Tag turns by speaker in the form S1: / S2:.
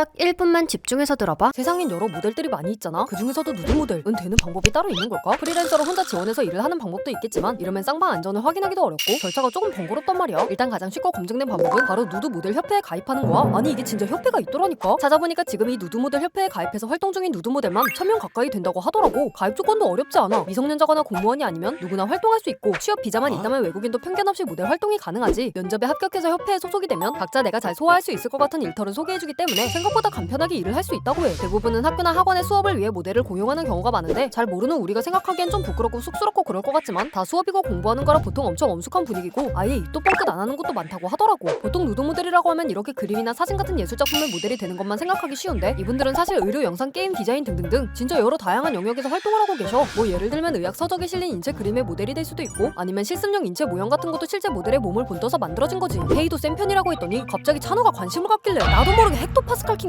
S1: 딱 1분만 집중해서 들어봐.
S2: 세상엔 여러 모델들이 많이 있잖아. 그 중에서도 누드 모델은 되는 방법이 따로 있는 걸까? 프리랜서로 혼자 지원해서 일을 하는 방법도 있겠지만 이러면 쌍방 안전을 확인하기도 어렵고 절차가 조금 번거롭단 말이야. 일단 가장 쉽고 검증된 방법은 바로 누드 모델 협회에 가입하는 거야. 아니 이게 진짜 협회가 있더라니까. 찾아보니까 지금 이 누드 모델 협회에 가입해서 활동 중인 누드 모델만 1000명 가까이 된다고 하더라고. 가입 조건도 어렵지 않아. 미성년자거나 공무원이 아니면 누구나 활동할 수 있고 취업 비자만 있다면 외국인도 편견 없이 모델 활동이 가능하지. 면접에 합격해서 협회에 소속이 되면 각자 내가 잘 소화할 수 있을 것 같은 일터를 소개해주기 때문에 생각 보다 간편하게 일을 할 수 있다고 해. 대부분은 학교나 학원의 수업을 위해 모델을 고용하는 경우가 많은데 잘 모르는 우리가 생각하기엔 좀 부끄럽고 쑥스럽고 그럴 것 같지만 다 수업이고 공부하는 거라 보통 엄청 엄숙한 분위기고 아예 입도 뻥끗 안 하는 곳도 많다고 하더라고. 보통 누드 모델이라고 하면 이렇게 그림이나 사진 같은 예술 작품의 모델이 되는 것만 생각하기 쉬운데 이분들은 사실 의료, 영상, 게임, 디자인 등등등 진짜 여러 다양한 영역에서 활동을 하고 계셔. 뭐 예를 들면 의학 서적에 실린 인체 그림의 모델이 될 수도 있고 아니면 실습용 인체 모형 같은 것도 실제 모델의 몸을 본떠서 만들어진 거지. 페이도 센 편이라고 했더니 갑자기 찬호가 관심을 갖길래 나도 모르게 헥토파스칼